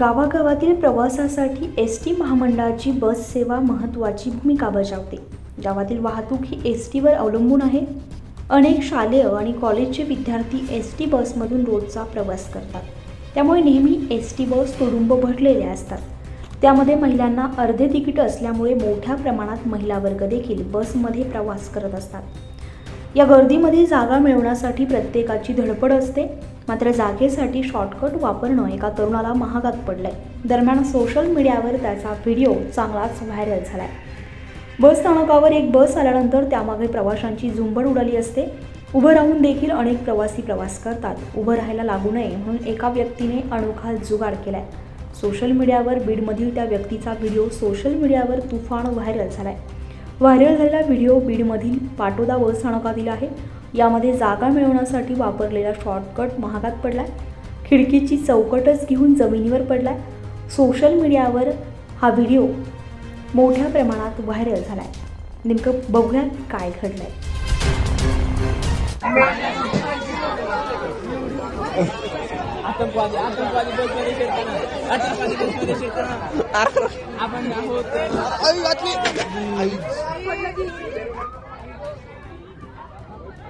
गावागावातील प्रवासासाठी S T महामंडळाची बस सेवा महत्त्वाची भूमिका बजावते. गावातील वाहतूक ही एस टीवर अवलंबून आहे. अनेक शालेय आणि कॉलेजचे विद्यार्थी एस टी बसमधून रोजचा प्रवास करतात. त्यामुळे नेहमी एस टी बस तुडुंब भरलेल्या असतात. त्यामध्ये महिलांना अर्धे तिकीट असल्यामुळे मोठ्या प्रमाणात महिला वर्ग देखील बसमध्ये प्रवास करत असतात. या गर्दीमध्ये जागा मिळवण्यासाठी प्रत्येकाची धडपड असते. मात्र जागेसाठी शॉर्टकट वापरणं एका तरुणाला महागात पडलंय. दरम्यान सोशल मीडियावर त्याचा व्हिडिओ चांगलाच व्हायरल झालाय. बस स्थानकावर एक बस आल्यानंतर त्यामागे प्रवाशांची झुंबड उडाली असते. उभं राहून देखील अनेक प्रवासी प्रवास करतात. उभं राहायला लागू नये म्हणून एका व्यक्तीने अनोखा जुगाड केलाय. सोशल मीडियावर बीडमधील त्या व्यक्तीचा व्हिडिओ सोशल मीडियावर तुफान व्हायरल झालाय. व्हायरल झालेला व्हिडिओ बीडमधील पाटोदा बस स्थानकातील आहे. यामध्ये जागा मिळवण्यासाठी वापरलेला शॉर्टकट महागात पडलाय. खिडकीची चौकटच घेऊन जमिनीवर पडलाय. सोशल मीडियावर हा व्हिडिओ मोठ्या प्रमाणात व्हायरल झाला आहे नेमकं बघूयात काय घडलं आहे आतंकवादी आतंकवादी बसमध्ये शिरताना आतंकवादी बसमध्ये शिरताना आपण आहोत